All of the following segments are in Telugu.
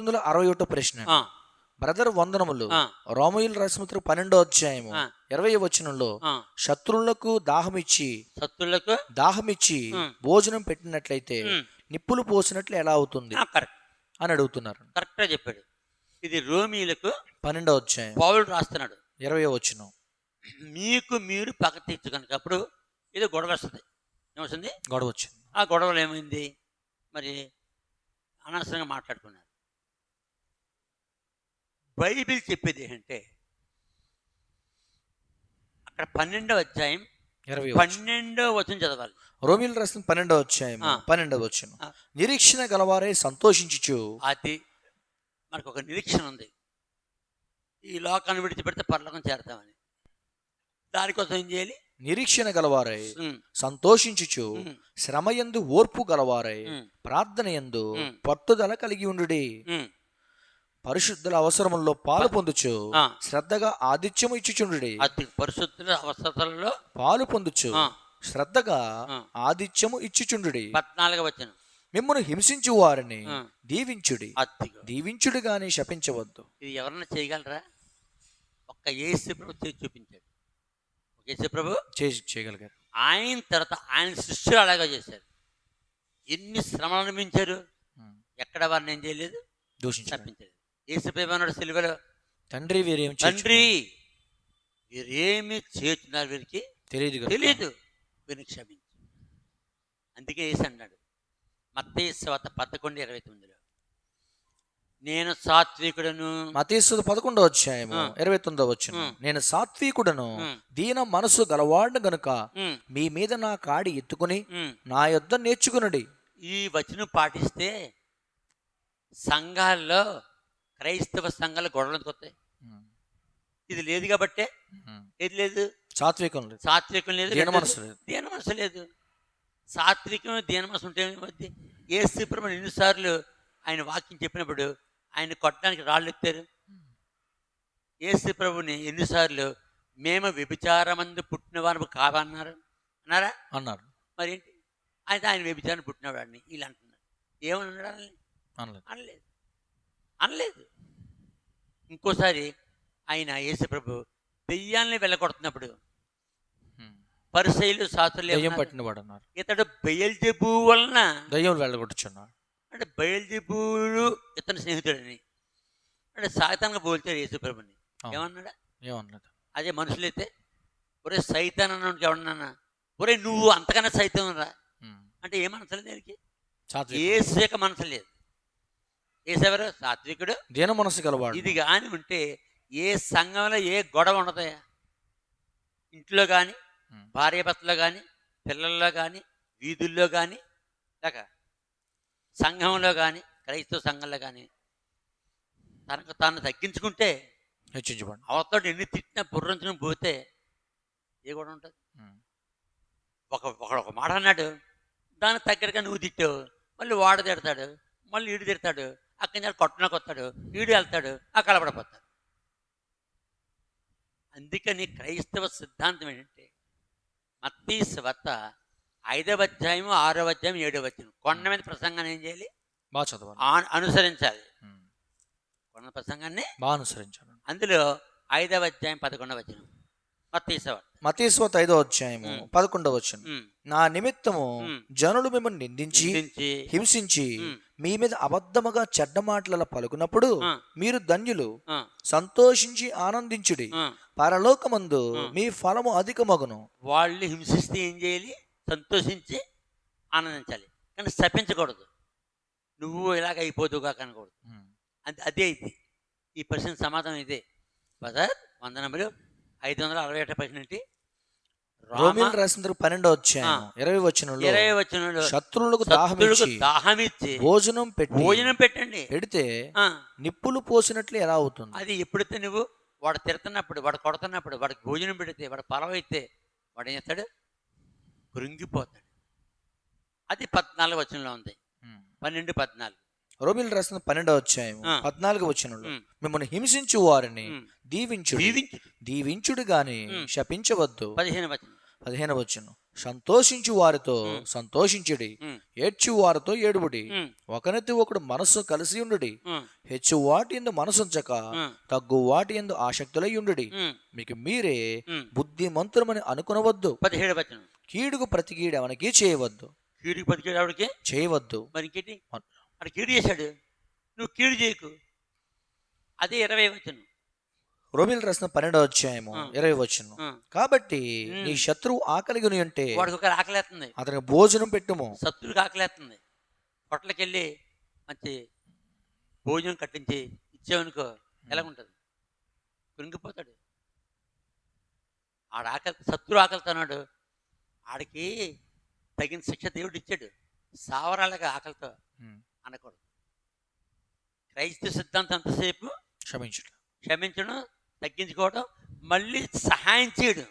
వందల అరవై ఒకటో ప్రశ్న. బ్రదర్ వందనములు. రోమయుల రసముద్ర పన్నెండో అధ్యాయము. ఇరవై వచనంలో. శత్రువులకు దాహమిచ్చి సత్తులకు దాహమిచ్చి. భోజనం పెట్టినట్లయితే. నిప్పులు పోసినట్లు ఎలా అవుతుంది? కరెక్ట్ అని అడుగుతున్నారు. కరెక్ట్గా చెప్పాడు. ఇది రోమీలకు పన్నెండో అధ్యాయం. పౌరుడు రాస్తున్నాడు. ఇరవై వచనం. మీకు మీరు పక్క తీర్చుకనుక అప్పుడు ఇది గొడవ వస్తుంది. ఏమొస్తుంది? గొడవ వచ్చింది. ఆ గొడవలు ఏమైంది? మరి అనవసరంగా మాట్లాడుకున్నారు. బైబిల్ చెప్పేది ఏంటంటే అక్కడ పన్నెండవ అధ్యాయం ఇరవై పన్నెండవ వచనం చదవాలి. రోమిల్ రాసిన పన్నెండో అధ్యాయం. పన్నెండవ వచనం. నిరీక్షణ గలవారే సంతోషించుచు. అది మనకు ఒక నిరీక్షణ ఉంది. ఈ లోకాన్ని విడిచిపెడితే పరలోకం చేరతామని. దానికోసం ఏం చేయాలి? నిరీక్షణ గలవారై సంతోషించుచు. శ్రమయందు ఓర్పు గలవారై ఉమ్, ప్రార్థన యందు ఉమ్. పట్టుదల కలిగి ఉండు ఉమ్. పరిశుద్ధుల అవసరముల్లో పాలు పొందుచు. శ్రద్ధగా ఆదిత్యము ఇచ్చుచుండు అతి పరిశుద్ధుల అవసరాలలో పాలు పొందుచు శ్రద్ధగా. ఆదిత్యము ఇచ్చుచుండు పద్నాలుగు వచ్చిన మిమ్మల్ని హింసించు వారిని. దీవించుడి. దీవించుడు గాని శపించవద్దు. ఇది ఎవరన్నా చేయగలరా? ఒక్క యేసు ప్రభు చేసి చూపించాడు. ప్రభు? చేసి చేయగలిగారు. ఆయన తర్వాత ఆయన శిష్యులు అలాగే చేశారు. ఎన్ని శ్రమలు అనుభవించారు ఉమ్. ఎక్కడ వారిని ఏం చేయలేదు? దూషించారు అన్నాడు సిలువలో తండ్రి వీరేం తండ్రి వీరేమి చేస్తున్నారు వీరికి? తెలియదు. తెలియదు వీరిని క్షమించు. అందుకే యేసు అన్నాడు. మత్తయి స్వాత పదకొండు ఇరవై తొమ్మిదిలో. నేను సాత్వికుడను. మతీసు పదకొండో అధ్యాయము. ఇరవై తొమ్మిదో వచ్చిన. నేను సాత్వికుడను. దీన మనసు గలవాడు గనుక మీ మీద నా కాడి ఎత్తుకుని. నా యొద్ద నేర్చుకునుడి. ఈ వచనం పాటిస్తే సంఘాల్లో క్రైస్తవ సంఘాలు గొడవలు ఎందుకు వస్తాయి ఇది లేదు కాబట్టే ఏది లేదు? సాత్వికం లేదు. సాత్వికం లేదు దీన మనసు లేదు. దీన మనసు లేదు. సాత్వికం దీన మనసు ఉంటే ఏమవుద్ది? ఏ స్థిప్రమణ ఎన్నిసార్లు ఆయన వాక్యం చెప్పినప్పుడు ఆయన కొట్టడానికి రాళ్ళు ఎత్తారు. ఏసు ప్రభుని ఎన్నిసార్లు మేము వ్యభిచారమందు పుట్టిన వారు కావన్నారు అన్నారా. అన్నారు? మరి ఏంటి ఆయన ఆయన వ్యభిచారం పుట్టినవాడిని. వీళ్ళు అంటున్నారు ఏమని? అనలేదు. అనలేదు. అనలేదు. ఇంకోసారి ఆయన యేసుప్రభు దెయ్యాల్ని వెళ్ళగొడుతున్నప్పుడు పరిశైలు శాస్త్రులు దయ్యం ఏమన్నారు? పట్టినవాడు అన్నారు. ఇతడు బయల్జబు వలన దయ్యం వెళ్ళగొట్టుచున్నాడు. అంటే బయల్జబుడు ఇతని స్నేహితుడని. అంటే సాయితానికి పోల్చాడు యేసుప్రభుని. ఏమన్నాడా? ఏమనలేదు అదే మనుషులైతే ఒరే సైతాన్ అన్నాడు ఎవడన్నా ఒరే నువ్వు అంతకన్నా సైతం రా. అంటే ఏ మనసు లేదు దానికి ఏసు యొక్క మనసు లేదు. ఏసెవరు? సాత్వికుడు. దీన మనసు గలవాడు. ఇది కానీ ఉంటే ఏ సంఘంలో ఏ గొడవ ఉండదయా ఇంట్లో కానీ ఉమ్. భార్యాభర్తలో కానీ పిల్లల్లో కానీ వీధుల్లో కానీ లేక సంఘంలో కానీ క్రైస్తవ సంఘంలో కానీ తనకు తాను తగ్గించుకుంటే హెచ్చించబడి. అవతడు ఎన్ని తిట్టినా బుర్రంచుకుని పోతే ఏ గొడవ ఉంటుంది. ఒక ఒకడు ఒక మాట అన్నాడు దానికి తగ్గరగా నువ్వు తిట్టావు మళ్ళీ వాడు తిడతాడు మళ్ళీ ఈడు తిడతాడు అక్కడి నుంచి కొట్టడానికి వస్తాడు ఈడు వెళ్తాడు ఆ కలపడిపోతాడు అందుకని క్రైస్తవ సిద్ధాంతం ఏంటంటే మత్తీ స్వత ఐదవ అధ్యాయం ఆరవ అధ్యాయం ఏడవ అధ్యాయం కొండ మీద ప్రసంగాన్ని ఏం చేయాలి? బాగా చదవాలి. అనుసరించాలి. కొండ ప్రసంగాన్ని బాగా అనుసరించాను అందులో ఐదవ అధ్యాయం పదకొండవ వచనం. మత్తీ స్వత మతీశ్వత ఐదో అధ్యాయము. పదకొండవ వచ్చిన. నా నిమిత్తము. జనులు మిమ్మల్ని నిందించి హింసించి. మీ మీద అబద్ధముగా చెడ్డ మాటల పలుకున్నప్పుడు మీరు ధన్యులు సంతోషించి ఆనందించుడి. పరలోకమందు. మీ ఫలము అధికమగును. వాళ్ళు హింసిస్తే ఏం చేయాలి? సంతోషించి ఆనందించాలి. కానీ శపించకూడదు. నువ్వు ఇలాగ అయిపోతుగా కనకూడదు అది అదే ఇది. ఈ ప్రశ్న సమాధానం ఇదే. బజార్ వందనములు ఐదు వందల అరవై ఒకటి ప్రశ్న ఏంటి? రోమిల్ రాసిన పన్నెండో అధ్యాయం ఇరవై వచనంలో ఇరవై వచ్చిన శత్రువులకు దాహమిచ్చి భోజనం పెట్టి భోజనం పెట్టండి. పెడితే నిప్పులు పోసినట్లు ఎలా అవుతుంది? అది ఎప్పుడైతే నువ్వు వాడు తిడుతున్నప్పుడు వాడు కొడుతున్నప్పుడు వాడికి భోజనం పెడితే వాడు పొలవైతే వాడు ఏం చేస్తాడు? కృంగిపోతాడు. అది పద్నాలుగు వచనంలో ఉంది. పన్నెండు పద్నాలుగు. రోమిల్ రాసిన పన్నెండో అధ్యాయం. పద్నాలుగు ఉమ్, మిమ్మల్ని హింసించు వారిని దీవించు దీవించుడు. గాని. శపించవద్దు. పదిహేను వచనం. పదిహేను వచ్చును సంతోషించు వారితో. సంతోషించుడి. ఏడ్చు వారితో ఏడుబడి. ఉమ్, ఒకనితో ఒకడు మనస్సు కలిసి ఉండుడి. హెచ్చు వాటి ఎందు మనసుంచక తగ్గు వాటి ఎందు ఆసక్తులై ఉండుడి. మీకు మీరే ఉమ్. బుద్ధిమంతులమని అనుకునవద్దు. పదిహేడు కీడుకు ప్రతి కీడెవనికి చేయవద్దు. కీడుకి బతికేడు ఆవిడకి చేయవద్దు. మరి కీడు చేశాడు. నువ్వు కీడు చేయకు. అదే ఇరవై వచనం. రోమిల్ రాసిన పన్నెండవ అధ్యాయము. ఇరవై వచ్చును కాబట్టి. నీ శత్రువు ఆకలిగి ఉంటే వాడికి ఒక ఆకలేస్తుంది అతనికి భోజనం పెట్టుము. శత్రువుకి ఆకలేస్తుంది హోటల్కి వెళ్ళి మంచి భోజనం కట్టించి ఇచ్చామనుకో ఎలా ఉంటుంది కృంగిపోతాడు. ఆడ ఆకలి శత్రు ఆకలితోన్నాడు ఆడికి తగిన శిక్ష దేవుడు ఇచ్చాడు. సావరాలుగా ఆకలితో. అనకూడదు. క్రైస్తవ సిద్ధాంతం ఎంతసేపు? క్షమించుట క్షమించడం తగ్గించుకోవడం మళ్ళీ సహాయం చేయడం.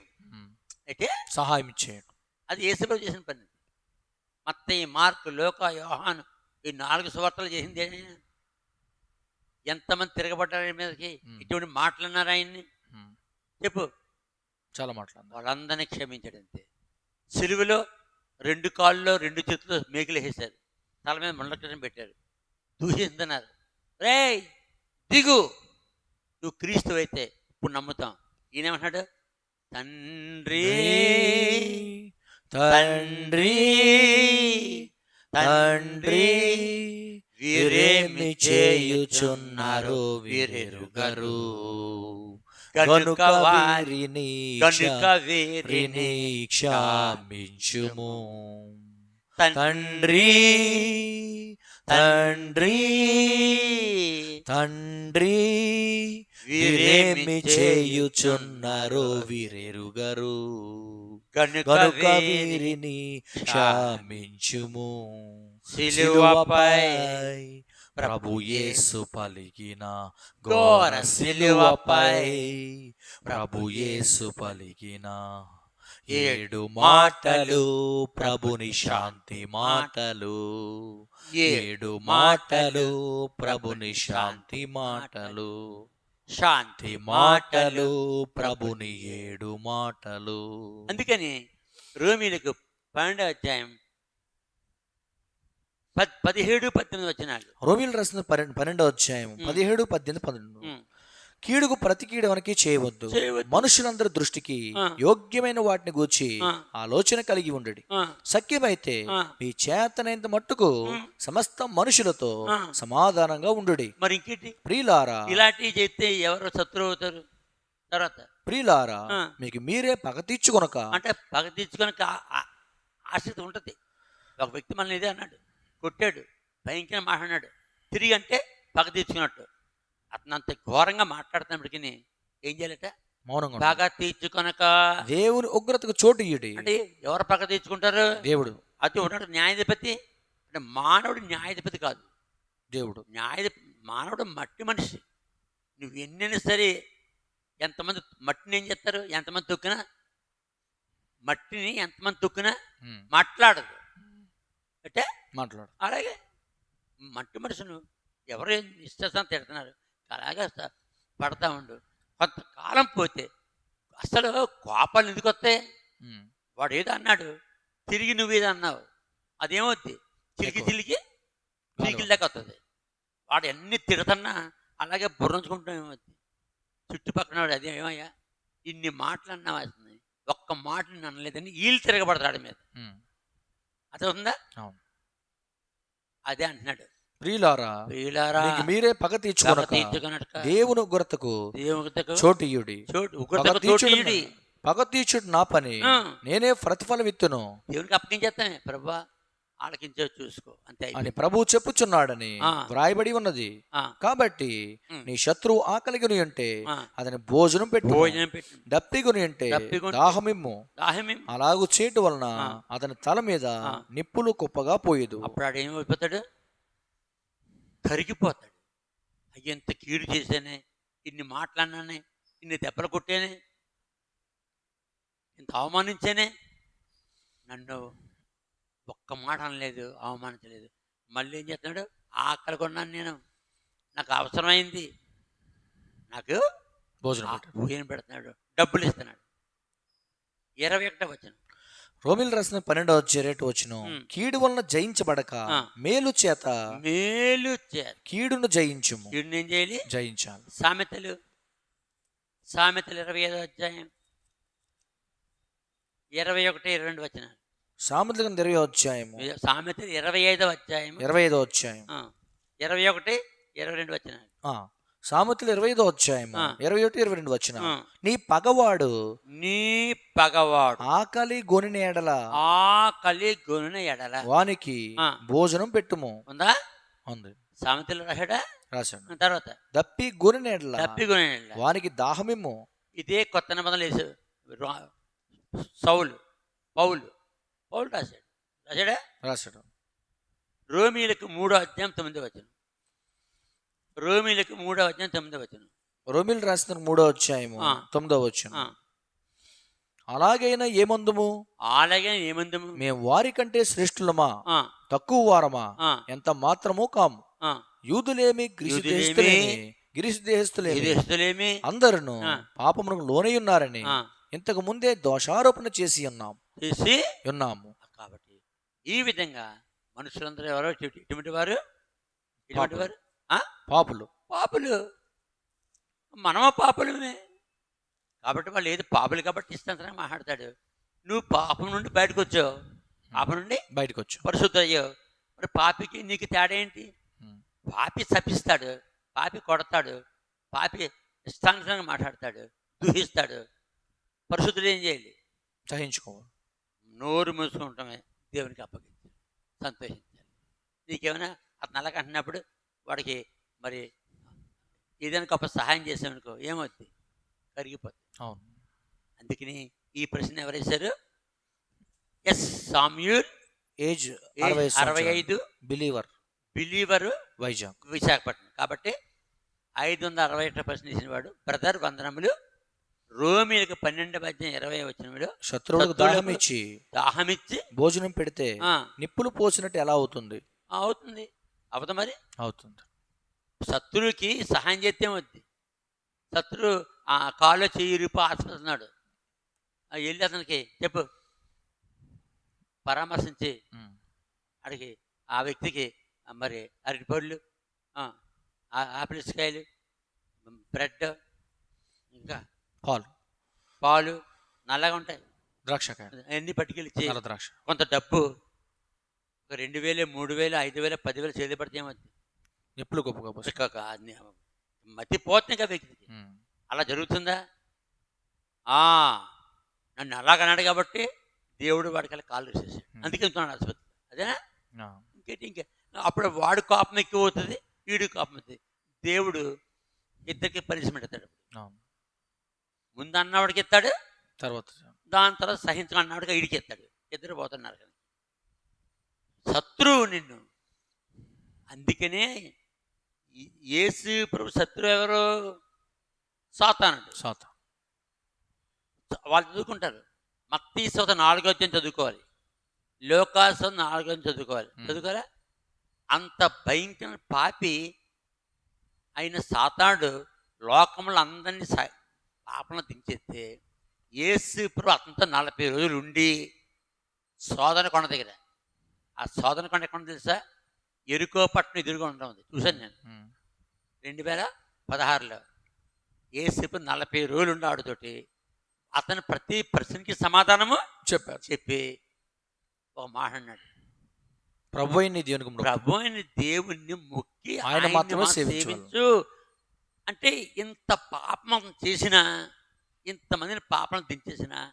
అయితే సహాయం చేయడం. అది యేసుప్రభు చేసిన పని. మత్తయి మార్కు లోక యోహాను ఈ నాలుగు సువార్తలు చేసింది. ఎంతమంది తిరగబడ్డారు ఆయన మీదకి. ఇటువంటి మాటలున్నారు ఆయన్ని. చెప్పు. చాలా మాట్లాడదాం వాళ్ళందరినీ క్షమించాడు అంతే. సిలువలో రెండు కాళ్ళలో రెండు చేతులు మేకులు వేసేశారు. తల మీద ముండకం పెట్టారు. దూషిస్తున్నారు. రేయ్ దిగు. నువ్వు క్రీస్తు అయితే ఇప్పుడు నమ్ముతాం. ఈయనేమంటున్నాడు? తండ్రి తండ్రి తండ్రి వీరేమి చేయుచున్నారు? వీరెరుగరు. కనుక వారిని కనుక వీరిని వీరిని క్షమించుము. తండ్రి తండ్రి తండ్రి వీరేమి చేయుచున్నారు వీరెరుగరు? కనుక వీరిని క్షమించుము. సిలువపై ప్రభు యేసు పలికిన ఘోర సిలువపై ప్రభు యేసు పలికిన ఏడు మాటలు ప్రభుని శాంతి మాటలు. ఏడు మాటలు ప్రభుని శాంతి మాటలు. శాంతి మాటలు ప్రభుని ఏడు మాటలు. అందుకని రోమిలకు పన్నెండవ అధ్యాయం పద్ పదిహేడు పద్దెనిమిది వచ్చినాడు రోమిల్ రాసిన పన్నెండు పన్నెండో అధ్యాయం. పదిహేడు పద్దెనిమిది పన్నెండు. కీడుకు ప్రతి కీడవనికి చేయవద్దు చేయవద్దు. మనుషులందరి దృష్టికి. యోగ్యమైన వాటిని గూర్చి. ఆలోచన కలిగి ఉండడి ఆ, సఖ్యమైతే. మీ చేతనైనంత మట్టుకు. సమస్త మనుషులతో. సమాధానంగా ఉండుడి మరి ఇంకేంటి ప్రియులారా ఇలాంటివి చేస్తే ఎవరు శత్రువు అవుతారు తర్వాత ప్రియులారా. మీకు మీరే పగ తీర్చుకొనక అంటే పగ తీర్చుకొని ఆసక్తి ఉంటుంది ఒక వ్యక్తి మనల్ని ఇదే అన్నాడు కొట్టాడు భయంకర మాట్లాడినాడు తిరిగి అంటే పగ తీర్చుకున్నట్టు అతను అంత ఘోరంగా మాట్లాడుతున్నప్పటికీ ఏం చేయాలట మౌనంగా. బాగా తీర్చుకొనక దేవుని ఉగ్రతకు చోటు ఇయ్యుడి. అంటే ఎవరు పగ తీర్చుకుంటారు? దేవుడు. అది ఉన్నాడు న్యాయాధిపతి. అంటే మానవుడు న్యాయాధిపతి కాదు. దేవుడు. న్యాయ మానవుడు మట్టి మనిషి. నువ్వు ఎన్నైనా సరే ఎంతమంది మట్టిని ఏం చేస్తారు? ఎంతమంది తొక్కినా? మట్టిని ఎంతమంది తొక్కినా. మాట్లాడదు. అంటే మాట్లాడు అలాగే మట్టి మనుషులు ఎవరు ఇష్టం తిడుతున్నారు? అలాగే పడతా ఉండు. కొంతకాలం పోతే అసలు కోపాలు ఎందుకు వస్తాయి. వాడు ఏదో అన్నాడు. తిరిగి నువ్వు ఏదో అన్నావు అదేమవుద్ది. చిలికి చిలికి లెక్క వస్తుంది వాడు ఎన్ని తిడుతున్నా అలాగే బుర్రంచుకుంటూ ఏమవుద్ది చుట్టుపక్కల వాడు అదే ఏమయ్యా? ఇన్ని మాటలు అన్నావు వస్తుంది ఒక్క మాట అనలేదని వీళ్ళు తిరగబడతాడు మీద. అది ఉందా. అదే అంటున్నాడు. ప్రియులారా మీకు మీరే పగ తీర్చుకొనక దేవుని ఉగ్రతకు దేవుడికి చోటు పగ తీర్చుడు నా పని. నేనే ప్రతిఫలం ఇత్తును దేవునికి అప్పగించేస్తామే. ప్రభా ఆలకించో చూసుకో. అంతే అని ప్రభు చెప్పుచున్నాడని. వ్రాయబడి ఉన్నది. కాబట్టి. నీ శత్రువు ఆకలిగొని అంటే. అతని భోజనం పెట్టు. భోజనం పెట్టి. దప్పిగొని అంటే దాహమిమ్ము. దాహమే అలాగు చేయటం వలన. అతని తల మీద. నిప్పులు కుప్పగా పోయేదు. అప్పుడు ఏమైపోతాడు కరిగిపోతాడు. అయ్య ఎంత కీడు చేశానే ఇన్ని మాట్లాడినానే ఇన్ని దెబ్బలు కొట్టానే ఇంత అవమానించానే. నన్ను ఒక్క మాట అనలేదు అవమానించలేదు. మళ్ళీ ఏం చేస్తున్నాడు? ఆకలి కొన్నాను నేను. నాకు అవసరమైంది. నాకు భోజనం భోజనం పెడుతున్నాడు? డబ్బులు ఇస్తున్నాడు. ఇరవై ఒకటో వచ్చిన రోమిల్ రాసిన పన్నెండో వచ్చే రేటు వచ్చును. కీడు వలన జయించబడక. మేలు చేత మేలు కీడును జయించుము. వీడిని ఏం చేయాలి? జయించాలి. సామెతలు. సామెతలు ఇరవై ఐదో అధ్యాయం ఇరవై ఒకటి ఇరవై రెండు వచ్చిన సామెతల ఇరవై అధ్యాయము. సామెతలు ఇరవై ఐదవ అధ్యాయం ఇరవై ఐదో అధ్యాయం. ఇరవై ఒకటి ఇరవై రెండు వచ్చిన సామెతలు ఇరవై ఐదో అధ్యాయము ఆ. ఇరవై ఒకటి ఇరవై రెండు వచ్చిన నీ పగవాడు నీ పగవాడు ఆకలి గొని ఎడల ఆ కలి గొనున ఎడల. వానికి. భోజనం పెట్టుము. ఉందా? ఉంది. సామెతలు రాశాడా? రాశాడు. తర్వాత? దప్పి గొని ఎడల తప్పి గొనున ఎడల. వానికి దాహమిమ్ము. ఇదే కొత్త నిబంధనలు వేసావు రా- సౌలు పౌలు. పౌలు రాశాడు. రాశాడా? రాశాడు. రోమీలకు మూడో అధ్యాయం తొమ్మిదో వచనం. రోమీలకు మూడో అధ్యాయం తొమ్మిదో వచనం. రోమిల్ రాసిన మూడో అధ్యాయము. తొమ్మిదో వచ్చిన అలాగైనా ఏమందుము? అలాగే ఏమందము? మేము వారి కంటే శ్రేష్ఠులమా? తక్కువ వారమా? ఎంత మాత్రము కాము. యూదులేమి దేశస్థులేమి విదేశస్తులేమి అందరును. పాపమునకు లోనై ఉన్నారని ఇంతకు ముందే దోషారోపణ చేసి ఉన్నాం చేసి ఉన్నాము. కాబట్టి ఈ విధంగా మనుషులందరూ ఎవరో ఇటువంటి వారు? ఇటువంటి వారు? పాపులు. పాపులు. మనమ పాపులమే. కాబట్టి వాళ్ళు ఏది పాపులు కాబట్టి ఇస్తాను మాట్లాడతాడు. నువ్వు పాపం నుండి బయటకు వచ్చావు పాపం నుండి బయటకు వచ్చు పరిశుద్ధ అయ్యావు మరి పాపికి నీకు తేడా ఏంటి? పాపి శపిస్తాడు. పాపి కొడతాడు. పాపి ఇష్టానుసారంగా మాట్లాడతాడు. దూహిస్తాడు. పరిశుద్ధుడు ఏం చేయాలి? సహించుకోవాలి. నోరు మూసుకుంటామే దేవునికి అప్పగించాలి. సంతోషించాలి. నీకేమైనా అతను అలాగ అంటున్నప్పుడు వాడికి మరి ఏదైనా గొప్ప సహాయం చేసామనుకో ఏమవుద్ది? కరిగిపోద్ది. అవును. అందుకని ఈ ప్రశ్న ఎవరు వేశారు ఎస్ సామ్యూల్ ఏజ్ అరవై ఐదు బిలీవర్. బిలీవరు వైజాగ్. విశాఖపట్నం. కాబట్టి ఐదు వందల అరవై ఒకటి ప్రశ్న ఇచ్చిన వాడు బ్రదర్ వందనములు రోమిలకు పన్నెండు మధ్య ఇరవై వచ్చినవాడు శత్రువులకు దాహం ఇచ్చి దాహమిచ్చి భోజనం పెడితే నిప్పులు పోసినట్టు ఎలా అవుతుంది? అవుతుంది. అవదు మరి? అవుతుంది. శత్రువుకి సహాయం చేస్తే వద్ది శత్రువు ఆ కాలో చెయ్యి రూపు ఆశపడుతున్నాడు. వెళ్ళి అతనికి చెప్పు. పరామర్శించి. అడిగి ఆ వ్యక్తికి మరి అరటిపళ్ళు ఆ, ఆ- ఆపిల్స్ కాయలు బ్రెడ్ ఇంకా పాలు. పాలు నల్లగా ఉంటాయి. ద్రాక్షకాయ అన్ని పట్టుకెళ్ళి ద్రాక్ష. కొంత డబ్బు ఒక రెండు వేలు మూడు వేలు ఐదు వేలు పదివేలు చేతి పడితే ఏమవుతుంది నిప్పులు గొప్పగా పోసి ఇక ఒక అన్ని- మతి పోతుంది కదా వ్యక్తికి ఉమ్. అలా జరుగుతుందా? ఆ, నన్ను అలాగన్నాడు కాబట్టి దేవుడు వాడికి అలా కాళ్ళు వేసేసాడు అందుకే ఉంటున్నాడు ఆసుపత్రి అదేనా. ఇంకేంటి ఇంకే? అప్పుడు వాడు కోపం ఎక్కువ అవుతుంది వీడు కోపం అవుతుంది. దేవుడు ఇద్దరికి పనిష్మెంట్ ఇస్తాడు ముందు అన్నవాడికి ఇస్తాడు తర్వాత దాని తర్వాత సహించమన్నవాడికి వీడికి ఇస్తాడు. ఇద్దరు పోతున్నారు కదా. శత్రువు నిన్ను. అందుకనే యేసు ప్రభు శత్రువు ఎవరు? సాతానుడు సాత వాళ్ళు చదువుకుంటారు. మత్తీ సోత నాలుగో అధ్యాయం చదువుకోవాలి. లోకాసం నాలుగో అధ్యాయం చదువుకోవాలి. చదువుకోరా అంత భయంకర పాపి అయిన సాతాడు లోకములు అందరినీ సా పాపను దించేస్తే ఏసు ప్రభు అతనితో నలభై రోజులు ఉండి శోధన కొండ దగ్గర. ఆ శోధన కొండ ఎక్కడ తెలుసా? ఎరుకో పట్టణం ఎదురుగా ఉండడం ఉంది చూశాను నేను. రెండు వేల పదహారులో ఏసేపు నలభై రోజులు ఉండి ఆడుతోటి అతను ప్రతి ప్రశ్నకి సమాధానము చెప్పారు. చెప్పి ఒక మాట అన్నాడు. ప్రభు అయిన దేవునికి. ప్రభు అయిన దేవుణ్ణి మొక్కి ఆయన మాత్రమే మాత్రం సేవించు అంటే ఇంత పాపం చేసిన ఇంతమందిని పాపం దించేసిన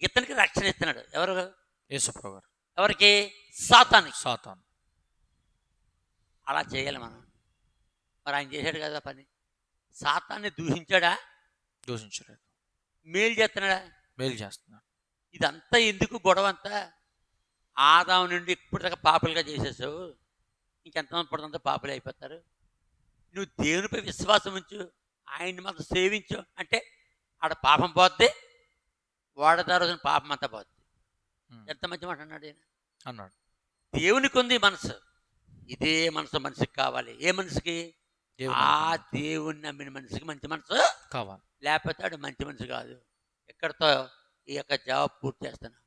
ఇతనికి రక్షణ ఇస్తున్నాడు. ఎవరు? గారు. ఎవరికి? సాతానికి. సాతాన్. అలా చేయాలి మనం. మరి ఆయన చేశాడు కదా పని. సాతాన్ని దూషించాడా? దూషించలేదు. మేలు చేస్తున్నాడా? మేలు చేస్తున్నాడు. ఇదంతా ఎందుకు గొడవ అంతా ఆదాం నుండి ఇప్పుడు దాకా పాపులుగా చేసేసావు. ఇంకెంతమంది పడుతుందో పాపులు అయిపోతారు. నువ్వు దేవునిపై విశ్వాసం ఉంచు. ఆయన్ని మాత్రం సేవించు. అంటే ఆడ పాపం పోద్ది. వాడదా రోజున పాపం అంతా పోద్ది. ఎంత మంచి మాట అన్నాడు అన్నాడు. దేవునికి ఉంది మనసు. ఇదే మనసు మనిషికి కావాలి. ఏ మనిషికి? ఆ దేవుణ్ణి నమ్మిన మనిషికి మంచి మనసు కావాలి. లేకపోతే మంచి మనిషి కాదు. ఎక్కడితో ఈ యొక్క జవాబు పూర్తి చేస్తాను